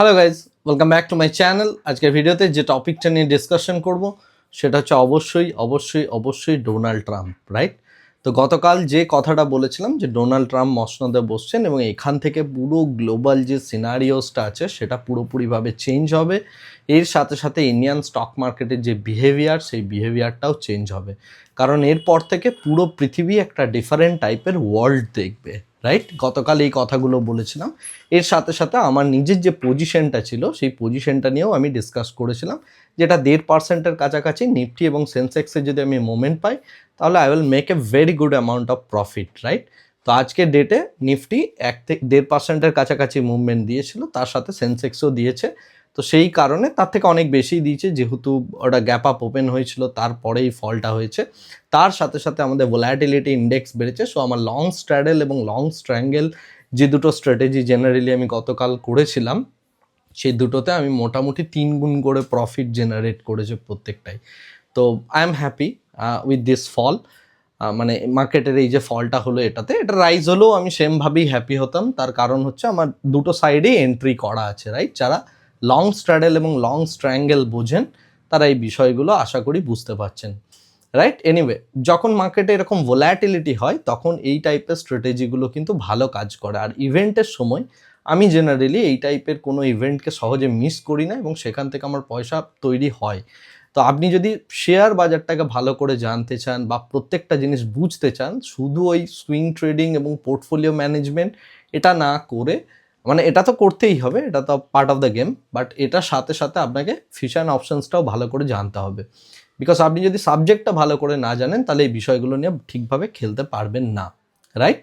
Hello guys welcome back to my channel আজকের ভিডিওতে যে টপিকটা নিয়ে ডিসকাশন করব, সেটা হচ্ছে অবশ্যই অবশ্যই অবশ্যই ডোনাল্ড ট্রাম্প রাইট তো গতকাল যে কথাটা বলেছিলাম যে ডোনাল্ড ট্রাম্প মসনদে বসছেন এবং এখান থেকে পুরো গ্লোবাল যে সিনারিওসটা আছে, সেটা পুরোপুরিভাবে চেঞ্জ হবে। এর সাথে সাথে ইন্ডিয়ান স্টক মার্কেটের যে বিহেভিয়ার সেই বিহেভিয়ারটাও চেঞ্জ হবে। কারণ এরপর থেকে পুরো পৃথিবী একটা ডিফারেন্ট টাইপের ওয়ার্ল্ড দেখবে। রাইট গতকাল এই কথাগুলো বলেছিলাম। এর সাথে সাথে আমার নিজের যে পজিশনটা ছিল, সেই পজিশনটা নিয়েও আমি ডিসকাস করেছিলাম, যেটা দেড় পার্সেন্টের কাছাকাছি নিফটি এবং সেন্সেক্সে যদি আমি মোমেন্ট পাই, তাহলে I will make a very good amount of profit right তো আজকের ডেটে নিফটি এক থেকে দেড় পার্সেন্টের কাছাকাছি মুভমেন্ট দিয়েছিল, তার সাথে সেন্সেক্সও দিয়েছে। তো সেই কারণে তার থেকে অনেক বেশি দিয়েছে। যেহেতু ওটা গ্যাপ আপ ওপেন হয়েছিল, তারপরেই ফলটা হয়েছে। তার সাথে সাথে আমাদের ভোলাটিলিটি ইন্ডেক্স বেড়েছে। সো আমার লং স্ট্র্যাডেল এবং লং স্ট্র্যাঙ্গেল যে দুটো স্ট্র্যাটেজি জেনারেলি আমি গতকাল করেছিলাম, সেই দুটোতে আমি মোটামুটি তিন গুণ করে প্রফিট জেনারেট করেছে প্রত্যেকটাই। তো I am happy with this fall মানে মার্কেটের এই যে ফলটা হলো এটাতে, এটা রাইজ হলেও আমি সেমভাবেই হ্যাপি হতাম। তার কারণ হচ্ছে আমার দুটো সাইডেই এন্ট্রি করা আছে রাইট যারা লং স্ট্র্যাডেল এবং লং স্ট্র্যাঙ্গেল বোঝেন, তারা এই বিষয়গুলো আশা করি বুঝতে পারছেন রাইট এনিওয়ে যখন মার্কেটে এরকম ভোলাটিলিটি হয়, তখন এই টাইপের স্ট্র্যাটেজিগুলো কিন্তু ভালো কাজ করে। আর ইভেন্টের সময় আমি জেনারেলি এই টাইপের কোনো ইভেন্টকে সহজে মিস করি না এবং সেখান থেকে আমার পয়সা তৈরি হয়। তো আপনি যদি শেয়ার বাজারটাকে ভালো করে জানতে চান বা প্রত্যেকটা জিনিস বুঝতে চান, শুধু ওই সুইং ট্রেডিং এবং পোর্টফোলিও ম্যানেজমেন্ট এটা না করে মানে এটা তো করতেই হবে, এটা তো part of the game but এটার সাথে সাথে আপনাকে ফিউচার অপশানসটাও ভালো করে জানতে হবে। বিকজ আপনি যদি সাবজেক্টটা ভালো করে না জানেন, তাহলে এই বিষয়গুলো নিয়ে ঠিকভাবে খেলতে পারবেন না রাইট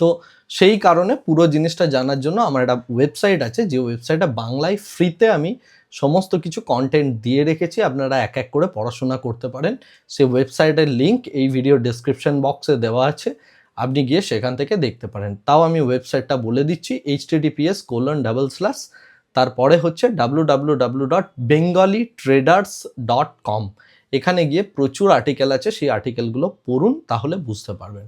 তো সেই কারণে পুরো জিনিসটা জানার জন্য আমার একটা ওয়েবসাইট আছে, যে ওয়েবসাইটটা বাংলায় ফ্রিতে আমি সমস্ত কিছু কন্টেন্ট দিয়ে রেখেছি, আপনারা এক এক করে পড়াশোনা করতে পারেন। সেই ওয়েবসাইটের লিঙ্ক এই ভিডিও ডেসক্রিপশন বক্সে দেওয়া আছে। আপনি গিয়ে সেখান থেকে দেখতে পারেন। তাও আমি ওয়েবসাইটটা বলে দিচ্ছি H TTPS colon double slash তারপরে হচ্ছে W W W dot Bengali traders dot com এখানে গিয়ে প্রচুর আর্টিকেল আছে, সেই আর্টিকেলগুলো পড়ুন, তাহলে বুঝতে পারবেন।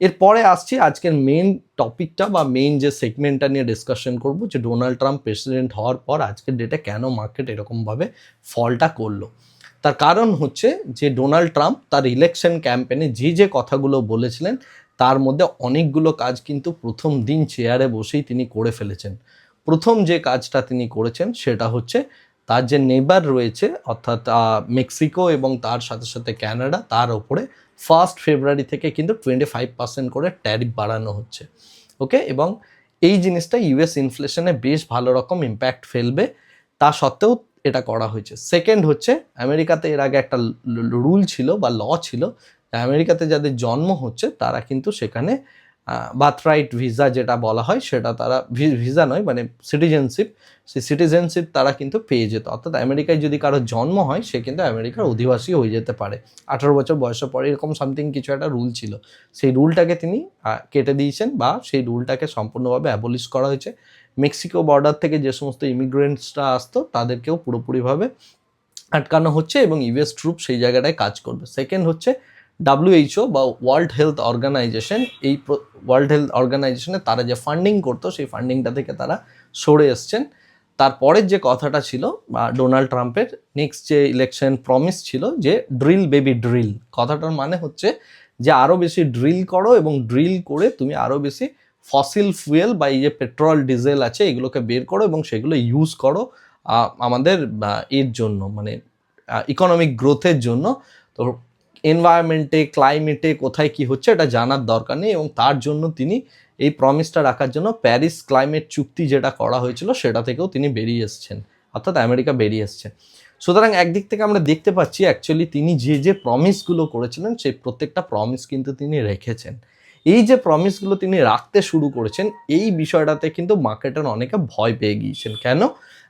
এরপরে আসছি আজকের মেন টপিকটা বা মেন যে সেগমেন্টটা নিয়ে ডিসকাশন করব, যে ডোনাল্ড ট্রাম্প প্রেসিডেন্ট হওয়ার পর আজকের ডেটে কেন মার্কেট এরকমভাবে ফলটা করল। তার কারণ হচ্ছে যে ডোনাল্ড ট্রাম্প তার ইলেকশন ক্যাম্পেনে যে যে কথাগুলো বলেছিলেন তার মধ্যে অনেকগুলো কাজ কিন্তু প্রথম দিন চেয়ারে বসেই তিনি করে ফেলেছেন। প্রথম যে কাজটা তিনি করেছেন সেটা হচ্ছে তার যে নেবার রয়েছে, অর্থাৎ মেক্সিকো এবং তার সাথে সাথে ক্যানাডা তার ওপরে ফার্স্ট ফেব্রুয়ারি থেকে কিন্তু টোয়েন্টি ফাইভ পার্সেন্ট করে ট্যারিফ বাড়ানো হচ্ছে। ওকে এবং এই জিনিসটা ইউএস ইনফ্লেশনে বেশ ভালো রকম ইম্প্যাক্ট ফেলবে। তা সত্ত্বেও এটা করা হয়েছে। সেকেন্ড হচ্ছে আমেরিকাতে এর আগে একটা রুল ছিল বা ল ছিল আমেরিকাতে যাদের জন্ম হচ্ছে, তারা কিন্তু সেখানে বাথরাইট ভিসা যেটা বলা হয়, সেটা তারা ভিসা নয় মানে সিটিজেনশিপ সেই সিটিজেনশিপ তারা কিন্তু পেয়ে যেত। অর্থাৎ আমেরিকায় যদি কারও জন্ম হয়, সে কিন্তু আমেরিকার অধিবাসী হয়ে যেতে পারে। আঠারো বছর বয়সের পরে এরকম সামথিং কিছু একটা রুল ছিল। সেই রুলটাকে তিনি কেটে দিয়েছেন বা সেই রুলটাকে সম্পূর্ণভাবে অ্যাবলিশ করা হয়েছে। মেক্সিকো বর্ডার থেকে যে সমস্ত ইমিগ্রেন্টসরা আসতো, তাদেরকেও পুরোপুরিভাবে আটকানো হচ্ছে এবং ইউএস ট্রুপ সেই জায়গাটায় কাজ করবে। সেকেন্ড হচ্ছে ডাব্লিউএইচও বা ওয়ার্ল্ড হেলথ অর্গানাইজেশন এই ওয়ার্ল্ড হেলথ অর্গানাইজেশনে তারা যে ফান্ডিং করতো, সেই ফান্ডিংটা থেকে তারা সরে এসছেন। তারপরের যে কথাটা ছিল, বা ডোনাল্ড ট্রাম্পের নেক্সট যে ইলেকশন প্রমিস ছিল, যে ড্রিল বেবি ড্রিল কথাটার মানে হচ্ছে যে আরও বেশি ড্রিল করো এবং ড্রিল করে তুমি আরও বেশি ফসিল ফুয়েল বা এই যে পেট্রোল ডিজেল আছে, এগুলোকে বের করো এবং সেগুলো ইউজ করো আমাদের এর জন্য মানে ইকোনমিক গ্রোথের জন্য। তো এনভায়রনমেন্টে ক্লাইমেটে কোথায় কি হচ্ছে এটা জানার দরকার নেই এবং তার জন্য তিনি এই প্রমিসটা রাখার জন্য প্যারিস ক্লাইমেট চুক্তি যেটা করা হয়েছিল সেটা থেকেও তিনি বেরিয়ে এসছেন। অর্থাৎ আমেরিকা বেরিয়ে এসছে। সুতরাং একদিক থেকে আমরা দেখতে পাচ্ছি অ্যাকচুয়ালি তিনি যে যে প্রমিসগুলো করেছিলেন সেই প্রত্যেকটা প্রমিস কিন্তু তিনি রেখেছেন। এই যে প্রমিসগুলো তিনি রাখতে শুরু করেছেন, এই বিষয়টাতে কিন্তু মার্কেটের অনেকে ভয় পেয়ে গিয়েছেন। কেন?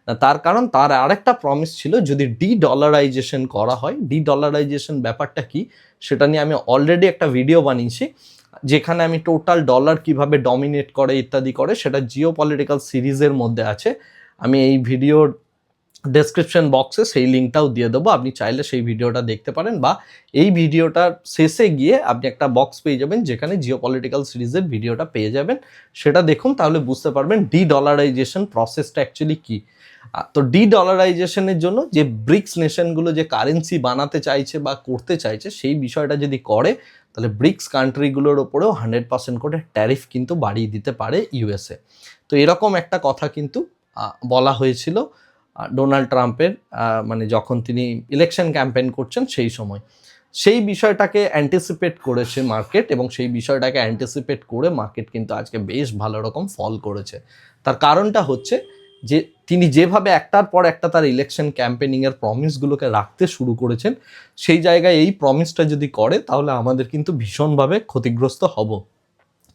না, তার কারণ তার আরেকটা প্রমিস ছিল, যদি ডি ডলারাইজেশন করা হয় ডি ডলারাইজেশন ব্যাপারটা কি, সেটা নিয়ে আমি অলরেডি একটা ভিডিও বানিয়েছি, যেখানে আমি টোটাল ডলার কীভাবে ডমিনেট করে ইত্যাদি করে, সেটা জিও পলিটিক্যাল সিরিজের মধ্যে আছে। আমি এই ভিডিওর ডেসক্রিপশন বক্সে সেই লিঙ্কটাও দিয়ে দেবো। আপনি চাইলে সেই ভিডিওটা দেখতে পারেন বা এই ভিডিওটার শেষে গিয়ে আপনি একটা বক্স পেয়ে যাবেন যেখানে জিও পলিটিক্যাল সিরিজের ভিডিওটা পেয়ে যাবেন। সেটা দেখুন, তাহলে বুঝতে পারবেন ডি ডলারাইজেশন প্রসেসটা অ্যাকচুয়ালি কী তো ডি ডলারাইজেশনের জন্য যে ব্রিক্স নেশনগুলো যে কারেন্সি বানাতে চাইছে বা করতে চাইছে, সেই বিষয়টা যদি করে, তাহলে ব্রিক্স কান্ট্রিগুলোর ওপরেও হান্ড্রেড পার্সেন্ট করে ট্যারিফ কিন্তু বাড়িয়ে দিতে পারে ইউএসএ তো এরকম একটা কথা কিন্তু বলা হয়েছিল। ডোনাল্ড ট্রাম্পের মানে যখন তিনি ইলেকশন ক্যাম্পেইন করছেন সেই সময়। সেই বিষয়টাকে অ্যান্টিসিপেট করেছে মার্কেট এবং সেই বিষয়টাকে অ্যান্টিসিপেট করে মার্কেট কিন্তু আজকে বেশ ভালো রকম ফল করেছে। তার কারণটা হচ্ছে যে, তিনি যেভাবে একটার পর একটা তার ইলেকশন ক্যাম্পেনিংয়ের প্রমিসগুলোকে রাখতে শুরু করেছেন, সেই জায়গায় এই প্রমিসটা যদি করে, তাহলে আমাদের কিন্তু ভীষণভাবে ক্ষতিগ্রস্ত হব।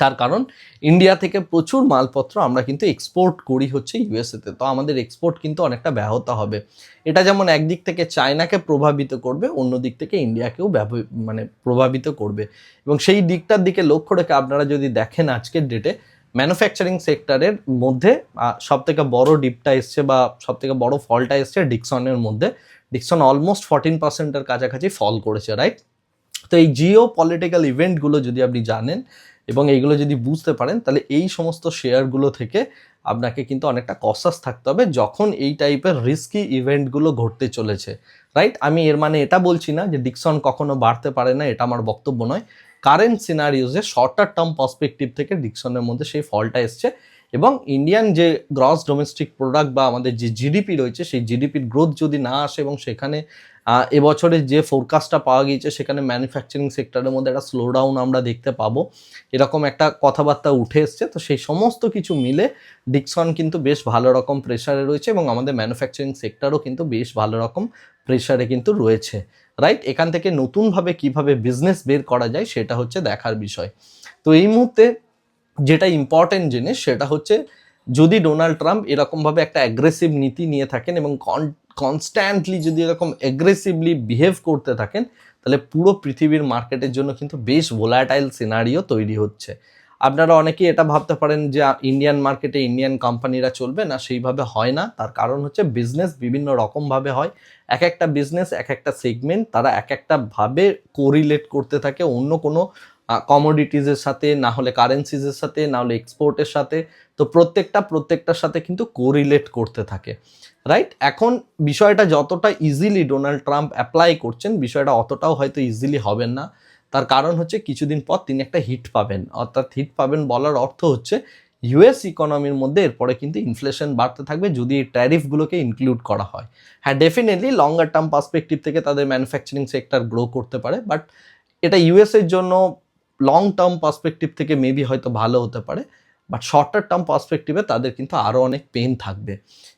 তার কারণ ইন্ডিয়া থেকে প্রচুর মালপত্র আমরা কিন্তু এক্সপোর্ট করি হচ্ছে ইউএসএতে তো। আমাদের এক্সপোর্ট কিন্তু অনেকটা ব্যাহত হবে। এটা যেমন একদিক থেকে চায়নাকে প্রভাবিত করবে, অন্য দিক থেকে ইন্ডিয়াকেও মানে প্রভাবিত করবে। এবং সেই দিকটার দিকে লক্ষ্য রেখে আপনারা যদি দেখেন আজকের ডেটে ম্যানুফ্যাকচারিং সেক্টরের মধ্যে সব থেকে বড় ডিপটা এসছে বা সব থেকে বড় ফলটা এসছে ডিকসনের মধ্যে। ডিকসন অলমোস্ট ফর্টিন পার্সেন্টের কাছাকাছি ফল করেছে রাইট তো এই জিও পলিটিক্যাল ইভেন্টগুলো যদি আপনি জানেন এবং এইগুলো যদি বুঝতে পারেন, তাহলে এই সমস্ত শেয়ারগুলো থেকে আপনাকে কিন্তু অনেকটা কসাস থাকতে হবে যখন এই টাইপের রিস্কি ইভেন্টগুলো ঘটতে চলেছে। রাইট আমি এর মানে এটা বলছি না যে ডিকশন কখনো বাড়তে পারে না, এটা আমার বক্তব্য নয়। কারেন্ট সিনারিওজে শর্টার টার্ম পার্সপেক্টিভ থেকে ডিকশনের মধ্যে সেই ফলটা এসছে এবং ইন্ডিয়ান যে গ্রস ডোমেস্টিক প্রোডাক্ট বা আমাদের যে জিডিপি রয়েছে, সেই জিডিপির গ্রোথ যদি না আসে এবং সেখানে এবছরের যে ফোরকাস্টটা পাওয়া গিয়েছে, সেখানে ম্যানুফ্যাকচারিং সেক্টরের মধ্যে একটা স্লো ডাউন আমরা দেখতে পাবো। এরকম একটা কথাবার্তা উঠে এসছে, তো সেই সমস্ত কিছু মিলে ডিকসন কিন্তু বেশ ভালো রকম প্রেশারে রয়েছে এবং আমাদের ম্যানুফ্যাকচারিং সেক্টরও কিন্তু বেশ ভালো রকম প্রেশারে কিন্তু রয়েছে। রাইট এখান থেকে নতুনভাবে কীভাবে বিজনেস বের করা যায়, সেটা হচ্ছে দেখার বিষয়। তো এই মুহূর্তে যেটা ইম্পর্টেন্ট জিনিস, সেটা হচ্ছে যদি ডোনাল্ড ট্রাম্প এরকমভাবে একটা অ্যাগ্রেসিভ নীতি নিয়ে থাকেন এবং কনস্ট্যান্টলি যদি এরকম অ্যাগ্রেসিভলি বিহেভ করতে থাকেন, তাহলে পুরো পৃথিবীর মার্কেটের জন্য কিন্তু বেশ ভোলাটাইল সিনারিও তৈরি হচ্ছে। আপনারা অনেকেই এটা ভাবতে পারেন যে ইন্ডিয়ান মার্কেটে ইন্ডিয়ান কোম্পানিরা চলবে না, সেইভাবে হয় না। তার কারণ হচ্ছে বিজনেস বিভিন্ন রকমভাবে হয়। এক একটা বিজনেস এক একটা সেগমেন্ট তারা এক একটা ভাবে কোরিলেট করতে থাকে অন্য কোনো কমোডিটিজের সাথে, না হলে কারেন্সিজের সাথে, না হলে এক্সপোর্টের সাথে। তো প্রত্যেকটা, প্রত্যেকটার সাথে কিন্তু কোরিলেট করতে থাকে। রাইট এখন বিষয়টা যতটা ইজিলি ডোনাল্ড ট্রাম্প অ্যাপ্লাই করছেন, বিষয়টা অতটাও হয়তো ইজিলি হবেন না। তার কারণ হচ্ছে কিছুদিন পর তিনি একটা হিট পাবেন। অর্থাৎ হিট পাবেন বলার অর্থ হচ্ছে ইউএস ইকোনমির মধ্যে এরপরে কিন্তু ইনফ্লেশন বাড়তে থাকবে যদি এই ট্যারিফগুলোকে ইনক্লুড করা হয়। হ্যাঁ ডেফিনেটলি লঙ্গার টার্ম পার্সপেক্টিভ থেকে তাদের ম্যানুফ্যাকচারিং সেক্টর গ্রো করতে পারে বাট এটা ইউএসের জন্য লং টার্ম পার্সপেক্টিভ থেকে মেবি হয়তো ভালো হতে পারে। বাট শর্টার টার্ম পার্সপেক্টিভে তাদের কিন্তু আরও অনেক পেন থাকবে।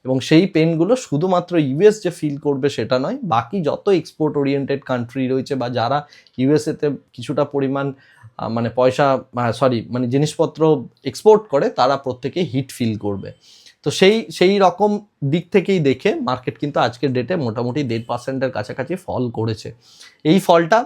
এবং সেই পেনগুলো শুধুমাত্র ইউএস যে ফিল করবে সেটা নয়, বাকি যত এক্সপোর্ট ওরিয়েন্টেড কান্ট্রি রয়েছে বা যারা ইউএসএতে কিছুটা পরিমাণ মানে পয়সা সরি মানে জিনিসপত্র এক্সপোর্ট করে, তারা প্রত্যেকেই হিট ফিল করবে। তো সেই সেই রকম দিক থেকেই দেখে মার্কেট কিন্তু আজকের ডেটে মোটামুটি দেড় পার্সেন্টের কাছাকাছি ফল করেছে। এই ফলটা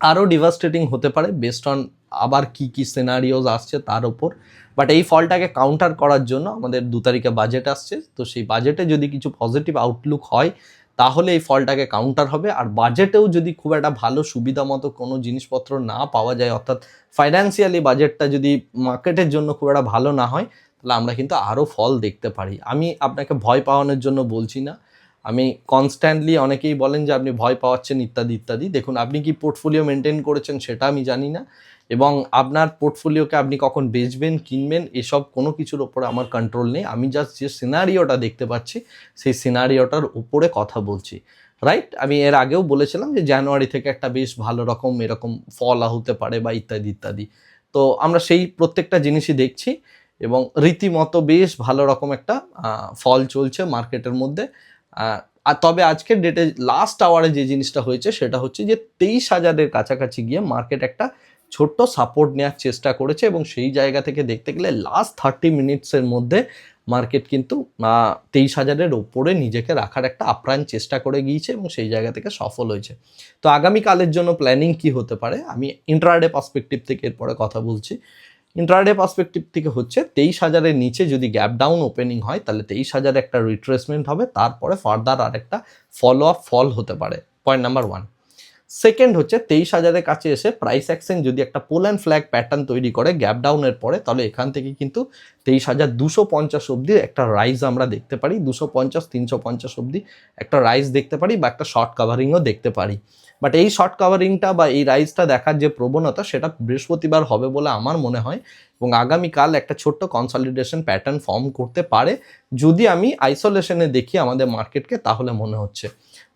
আরও ডিভাস্টেটিং হতে পারে বেস্ট অন আবার কি কি সিনারিওজ আসছে তার ওপর বাট এই ফলটাকে কাউন্টার করার জন্য আমাদের দু তারিখে বাজেট আসছে। তো সেই বাজেটে যদি কিছু পজিটিভ আউটলুক হয়, তাহলে এই ফলটাকে কাউন্টার হবে। আর বাজেটেও যদি খুব একটা ভালো সুবিধা মতো কোনো জিনিসপত্র না পাওয়া যায়, অর্থাৎ ফাইন্যান্সিয়ালি বাজেটটা যদি মার্কেটের জন্য খুব একটা ভালো না হয়, তাহলে আমরা কিন্তু আরও ফল দেখতে পারি। আমি আপনাকে ভয় পাওয়ানোর জন্য বলছি না। আমি কনস্ট্যান্টলি অনেকেই বলেন যে, আপনি ভয় পাওয়াচ্ছেন, ইত্যাদি ইত্যাদি। দেখুন, আপনি কি পোর্টফোলিও মেনটেন করেছেন সেটা আমি জানি না। এবং আপনার পোর্টফোলিওকে আপনি কখন বেচবেন, কিনবেন, এসব কোনো কিছুর ওপরে আমার কন্ট্রোল নেই। আমি জাস্ট যে সিনারিওটা দেখতে পাচ্ছি, সেই সিনারিওটার উপরে কথা বলছি। রাইট আমি এর আগেও বলেছিলাম যে জানুয়ারি থেকে একটা বেশ ভালো রকম এরকম ফল হতে পারে বা ইত্যাদি ইত্যাদি। তো আমরা সেই প্রত্যেকটা জিনিসই দেখছি এবং রীতিমতো বেশ ভালো রকম একটা ফল চলছে মার্কেটের মধ্যে। আর তবে আজকের ডেটে লাস্ট আওয়ারে যে জিনিসটা হয়েছে, সেটা হচ্ছে যে তেইশ হাজারের কাছাকাছি গিয়ে মার্কেট একটা ছোট্ট সাপোর্ট নেওয়ার চেষ্টা করেছে এবং সেই জায়গা থেকে দেখতে গেলে লাস্ট থার্টি মিনিটসের মধ্যে মার্কেট কিন্তু তেইশ হাজারের ওপরে নিজেকে রাখার একটা আপ্রাণ চেষ্টা করে গিয়েছে এবং সেই জায়গা থেকে সফল হয়েছে। তো আগামীকালের জন্য প্ল্যানিং কি হতে পারে? আমি ইন্ট্রাডে পার্সপেক্টিভ থেকে এরপরে কথা বলছি। ইন্ট্রাডে পার্সপেক্টিভ থেকে হচ্ছে তেইশ হাজারের নিচে যদি গ্যাপ ডাউন ওপেনিং হয়, তাহলে তেইশ হাজারে একটা রিট্রেসমেন্ট হবে। তারপরে ফার্দার আর একটা ফলো আপ ফল হতে পারে। পয়েন্ট নাম্বার ওয়ান সেকেন্ড হচ্ছে তেইশ হাজারের কাছে এসে প্রাইস অ্যাকশন যদি একটা পোল অ্যান্ড ফ্ল্যাগ প্যাটার্ন তৈরি করে গ্যাপ ডাউনের পরে, তাহলে এখান থেকে কিন্তু তেইশ হাজার দুশো পঞ্চাশ অব্দি একটা রাইজ আমরা দেখতে পারি, দুশো পঞ্চাশ, তিনশো পঞ্চাশ অব্দি একটা রাইজ দেখতে পারি বা একটা শর্ট কাভারিংও দেখতে পারি। বাট এই শর্ট কাভারিংটা বা এই রাইজটা দেখার যে প্রবণতা, সেটা বৃহস্পতিবার হবে বলে আমার মনে হয় এবং আগামীকাল একটা ছোট্ট কনসলিডেশন প্যাটার্ন ফর্ম করতে পারে। যদি আমি আইসোলেশনে দেখি আমাদের মার্কেটকে তাহলে মনে হচ্ছে।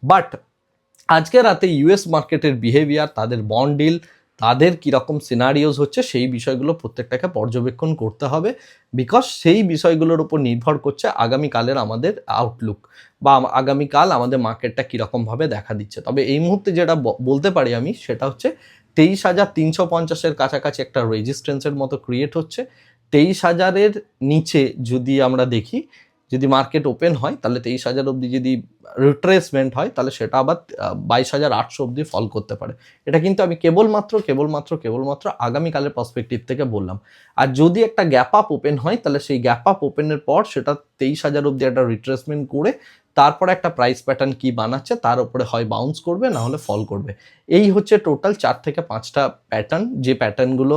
বাট আজকে রাতে ইউএস মার্কেটের বিহেভিয়ার তাদের বন্ড ডিল তাদের কীরকম সিনারিওস হচ্ছে, সেই বিষয়গুলো প্রত্যেকটাকে পর্যবেক্ষণ করতে হবে বিকজ সেই বিষয়গুলোর উপর নির্ভর করছে আগামীকালের আমাদের আউটলুক বা আগামীকাল আমাদের মার্কেটটা কীরকমভাবে দেখা দিচ্ছে। তবে এই মুহূর্তে যেটা বলতে পারি আমি, সেটা হচ্ছে তেইশ হাজার তিনশো পঞ্চাশের কাছাকাছি একটা রেজিস্ট্যান্সের মতো ক্রিয়েট হচ্ছে। তেইশ হাজারের নিচে যদি আমরা দেখি যদি মার্কেট ওপেন হয়, তাহলে তেইশ হাজার অবধি যদি রিট্রেসমেন্ট হয়, তাহলে সেটা আবার বাইশ হাজার আটশো অবধি ফল করতে পারে। এটা কিন্তু আমি কেবলমাত্র কেবলমাত্র কেবলমাত্র আগামীকালের পার্সপেক্টিভ থেকে বললাম। আর যদি একটা গ্যাপ আপ ওপেন হয়, তাহলে সেই গ্যাপ আপ ওপেনের পর সেটা তেইশ হাজার অবধি একটা রিট্রেসমেন্ট করে, তারপরে একটা প্রাইস প্যাটার্ন কি বানাচ্ছে, তার উপরে হয় বাউন্স করবে, না হলে ফল করবে। এই হচ্ছে টোটাল চার থেকে পাঁচটা প্যাটার্ন যে প্যাটার্নগুলো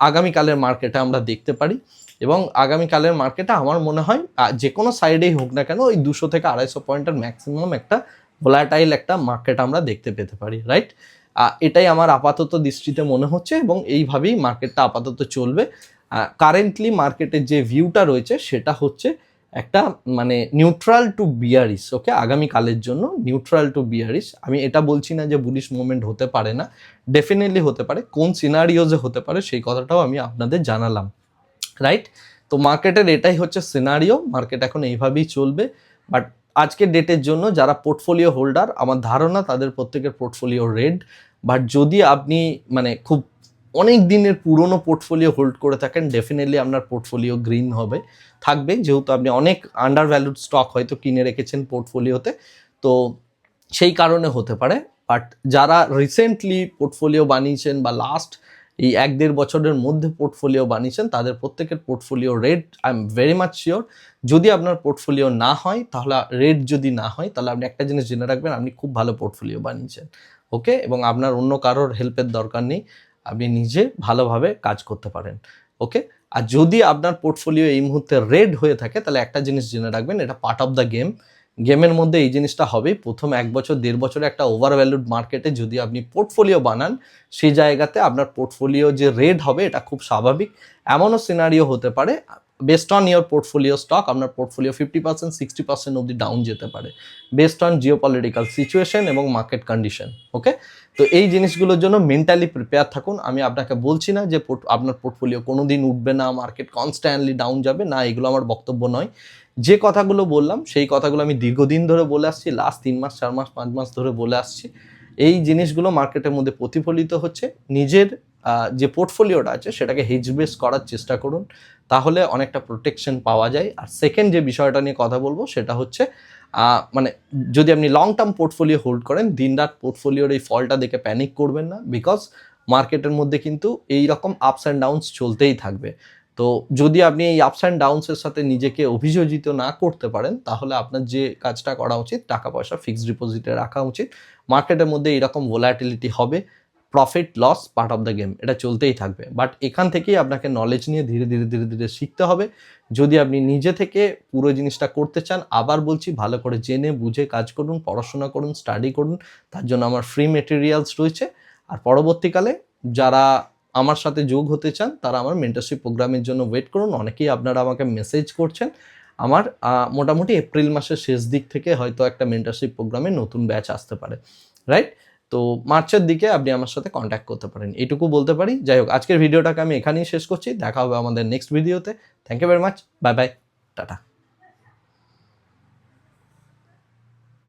আগামীকালের মার্কেটে আমরা দেখতে পারি এবং আগামীকালের মার্কেটে আমার মনে হয় যে কোনো সাইডেই হোক না কেন ওই দুশো থেকে আড়াইশো পয়েন্টের ম্যাক্সিমাম একটা ভোলাটাইল একটা মার্কেট আমরা দেখতে পেতে পারি রাইট এটাই আমার আপাতত দৃষ্টিতে মনে হচ্ছে এবং এইভাবেই মার্কেটটা আপাতত চলবে। কারেন্টলি মার্কেটের যে ভিউটা রয়েছে সেটা হচ্ছে একটা মানে নিউট্রাল টু বিয়ারিস ওকে আগামীকালের জন্য নিউট্রাল টু বিয়ারিস আমি এটা বলছি না যে বুলিশ মুভমেন্ট হতে পারে না ডেফিনেটলি হতে পারে। কোন সিনারিওজে হতে পারে, সেই কথাটাও আমি আপনাদের জানালাম রাইট তো মার্কেটের এটাই হচ্ছে সিনারিও মার্কেট এখন এইভাবেই চলবে। বাট আজকের ডেটের জন্য যারা পোর্টফোলিও হোল্ডার আমার ধারণা তাদের প্রত্যেকের পোর্টফোলিও রেড বাট যদি আপনি মানে খুব অনেক দিনের পুরনো পোর্টফোলিও হোল্ড করে থাকেন ডেফিনেটলি আপনার পোর্টফোলিও গ্রিন হবে। থাকবে, যেহেতু আপনি অনেক আন্ডার ভ্যালুড স্টক হয়তো কিনে রেখেছেন পোর্টফোলিওতে তো সেই কারণে হতে পারে। বাট যারা রিসেন্টলি পোর্টফোলিও বানিয়েছেন বা লাস্ট এই এক দেড় বছরের মধ্যে পোর্টফোলিও বানিয়েছেন, তাদের প্রত্যেকের portfolio red I am very much sure যদি আপনার পোর্টফোলিও না হয়, তাহলে রেড যদি না হয়, তাহলে আপনি একটা জিনিস জেনে রাখবেন, আপনি খুব ভালো পোর্টফোলিও বানিয়েছেন। ওকে এবং আপনার অন্য কারোর হেল্পের দরকার নেই। আপনি নিজে ভালোভাবে কাজ করতে পারেন, ওকে? আর যদি আপনার পোর্টফোলিও এই মুহূর্তে রেড হয়ে থাকে, তাহলে একটা জিনিস জেনে রাখবেন, এটা পার্ট অফ দ্য গেম গেমের মধ্যে এই জিনিসটা হবেই, প্রথম এক বছর, দেড় বছরে একটা ওভার ভ্যালুড মার্কেটে যদি আপনি পোর্টফোলিও বানান, সেই জায়গাতে আপনার পোর্টফোলিও যে রেড হবে, এটা খুব স্বাভাবিক। এমনও সিনারিও হতে পারে based on your portfolio stock আপনার portfolio fifty percent sixty percent অবধি ডাউন যেতে পারে based on geo political situation এবং মার্কেট কন্ডিশন ওকে তো এই জিনিসগুলোর জন্য মেন্টালি প্রিপেয়ার থাকুন। আমি আপনাকে বলছি না যে আপনার পোর্টফোলিও কোনো দিন উঠবে না মার্কেট কনস্ট্যান্টলি ডাউন যাবে, না, এগুলো আমার বক্তব্য নয়। যে কথাগুলো বললাম, সেই কথাগুলো আমি দীর্ঘদিন ধরে বলে আসছি লাস্ট তিন মাস, চার মাস, পাঁচ মাস ধরে বলে আসছি। এই জিনিসগুলো মার্কেটের মধ্যে প্রতিফলিত হচ্ছে। নিজের যে পোর্টফোলিওটা আছে সেটাকে হেজ বেস করার চেষ্টা করুন, তাহলে অনেকটা প্রোটেকশন পাওয়া যায়। আর সেকেন্ড যে বিষয়টা নিয়ে কথা বলব সেটা হচ্ছে মানে যদি আপনি লং টার্ম পোর্টফোলিও হোল্ড করেন, দিনরাত পোর্টফোলিওর এই ফলটা দেখে প্যানিক করবেন না বিকজ মার্কেটের মধ্যে কিন্তু এই রকম আপস অ্যান্ড ডাউনস চলতেই থাকবে। তো যদি আপনি এই আপস অ্যান্ড ডাউনসের সাথে নিজেকে অভিযোজিত না করতে পারেন, তাহলে আপনার যে কাজটা করা উচিত, টাকা পয়সা ফিক্সড ডিপোজিটে রাখা উচিত। মার্কেটের মধ্যে এইরকম ভোলাটিলিটি হবে। Profit loss part of the game এটা চলতেই থাকবে। বাট এখান থেকেই আপনাকে নলেজ নিয়ে ধীরে ধীরে ধীরে ধীরে শিখতে হবে। যদি আপনি নিজে থেকে পুরো জিনিসটা করতে চান, আবার বলছি ভালো করে জেনে, বুঝে কাজ করুন, পড়াশোনা করুন স্টাডি করুন, তার জন্য আমার ফ্রি মেটেরিয়ালস রয়েছে। আর পরবর্তীকালে যারা আমার সাথে যোগ হতে চান, তারা আমার মেন্টারশিপ প্রোগ্রামের জন্য ওয়েট করুন। অনেকেই আপনারা আমাকে মেসেজ করছেন। আমার মোটামুটি এপ্রিল মাসের শেষ দিক থেকে হয়তো একটা মেন্টারশিপ প্রোগ্রামে নতুন ব্যাচ আসতে পারে। রাইট তো মার্চের দিকে আপনি আমার সাথে কন্ট্যাক্ট করতে পারেন। এটুকু বলতে পারি। যাই হোক, আজকের ভিডিওটাকে আমি এখানেই শেষ করছি। দেখা হবে আমাদের নেক্সট ভিডিওতে thank you very much bye bye tata